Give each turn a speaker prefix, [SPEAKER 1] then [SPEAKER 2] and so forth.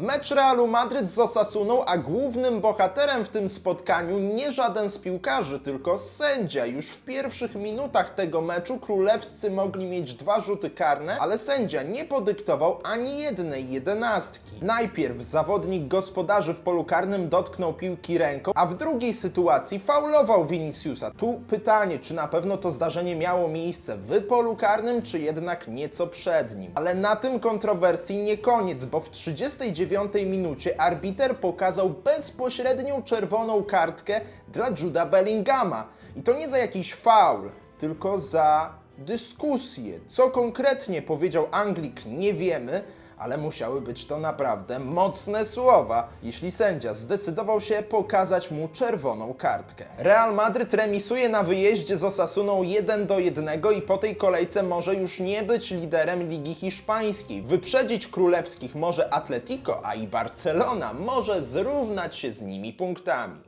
[SPEAKER 1] Mecz Realu Madryt z Osasuną, a głównym bohaterem w tym spotkaniu nie żaden z piłkarzy, tylko sędzia. Już w pierwszych minutach tego meczu królewscy mogli mieć dwa rzuty karne, ale sędzia nie podyktował ani jednej jedenastki. Najpierw zawodnik gospodarzy w polu karnym dotknął piłki ręką, a w drugiej sytuacji faulował Viniciusa. Tu pytanie, czy na pewno to zdarzenie miało miejsce w polu karnym, czy jednak nieco przed nim. Ale na tym kontrowersji nie koniec, bo w 39 minucie arbiter pokazał bezpośrednią czerwoną kartkę dla Juda Bellingama. I to nie za jakiś faul, tylko za dyskusję. Co konkretnie powiedział Anglik, nie wiemy, ale musiały być to naprawdę mocne słowa, jeśli sędzia zdecydował się pokazać mu czerwoną kartkę. Real Madryt remisuje na wyjeździe z Osasuną 1 do 1 i po tej kolejce może już nie być liderem Ligi Hiszpańskiej. Wyprzedzić królewskich może Atletico, a i Barcelona może zrównać się z nimi punktami.